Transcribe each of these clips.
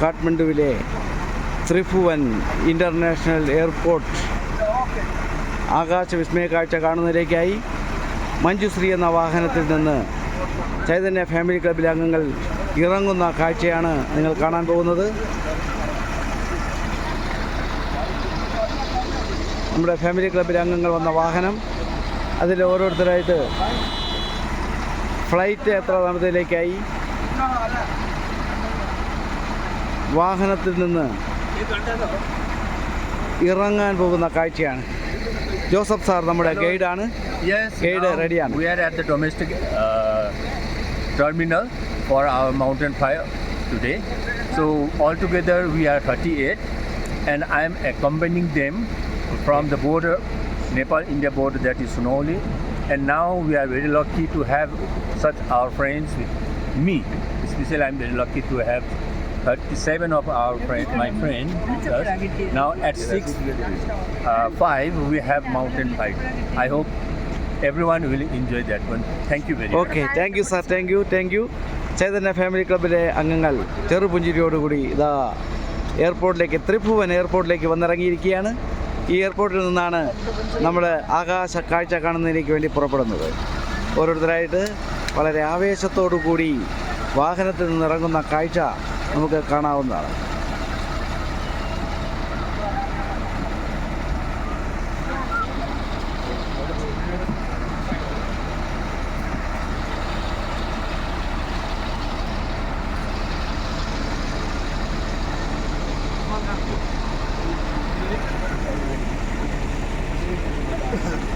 കാഠ്മണ്ഡുവിലെ Tribhuvan international airport ആകാശ വിസ്മയ കാഴ്ച കാണുന്നതിലേക്കായി മഞ്ജുശ്രീ എന്ന വാഹനത്തിൽ നിന്ന് ചൈതന്യ ഫാമിലി ക്ലബിലെ അംഗങ്ങൾ ഇറങ്ങുന്ന കാഴ്ചയാണ് നിങ്ങൾ കാണാൻ പോകുന്നത്. നമ്മുടെ ഫാമിലി ക്ലബിലെ അംഗങ്ങൾ വന്ന വാഹനം അതിൽ ഓരോരുത്തരായിട്ട് ഫ്ലൈറ്റ് എത്ര താമസത്തിലേക്കായി വാഹനത്തിൽ നിന്ന് ഇറങ്ങാൻ പോകുന്ന കാഴ്ചയാണ് ജോസഫ് സാർ നമ്മുടെ ഗൈഡാണ് ready ആണ്. we are at the domestic uh, terminal for our mountain fire today. So altogether we are 38 and I am accompanying them from the border, Nepal-India border that is Sunoli. And now we are very lucky to have such our friends with me. Especially I'm very lucky to have 37 of our friend, my friend us. Now at 6, uh, 5 we have mountain bike. I hope everyone will enjoy that one. Thank you very much. Okay, thank you, sir. Thank you, thank you. Chaitanya family ക്ലബിലെ അംഗങ്ങൾ ചെറുപുഞ്ചിരിയോടുകൂടി ഇതാ എയർപോർട്ടിലേക്ക് ത്രിഭുവൻ എയർപോർട്ടിലേക്ക് വന്നിറങ്ങിയിരിക്കുകയാണ് ഈ എയർപോർട്ടിൽ നിന്നാണ് നമ്മൾ ആകാശ കാഴ്ച കാണുന്നതിലേക്ക് വേണ്ടി പുറപ്പെടുന്നത് ഓരോരുത്തരായിട്ട് വളരെ ആവേശത്തോടു കൂടി വാഹനത്തിൽ നിന്ന് ഇറങ്ങുന്ന കാഴ്ച നമുക്ക് കാണാവുന്നതാണ്.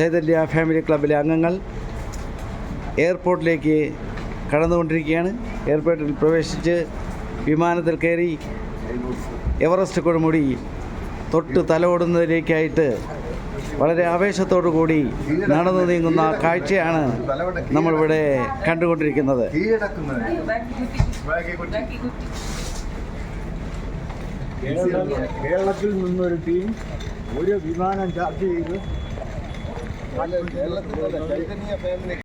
ചൈതന്യ ഫാമിലി ക്ലബിലെ അംഗങ്ങൾ എയർപോർട്ടിലേക്ക് കടന്നുകൊണ്ടിരിക്കുകയാണ്. എയർപോർട്ടിൽ പ്രവേശിച്ച് വിമാനത്തിൽ കയറി എവറസ്റ്റ് കൊടുമുടി തൊട്ട് തലോടുന്നതിലേക്കായിട്ട് വളരെ ആവേശത്തോടു കൂടി നടന്നു നീങ്ങുന്ന കാഴ്ചയാണ് നമ്മളിവിടെ കണ്ടുകൊണ്ടിരിക്കുന്നത്. കേരളത്തിൽ നിന്നൊരു ടീം ഒരു വിമാനം ചാർജ് ചെയ്ത്. കേരളത്തിലെ ചൈതന്യ ഫാമിലി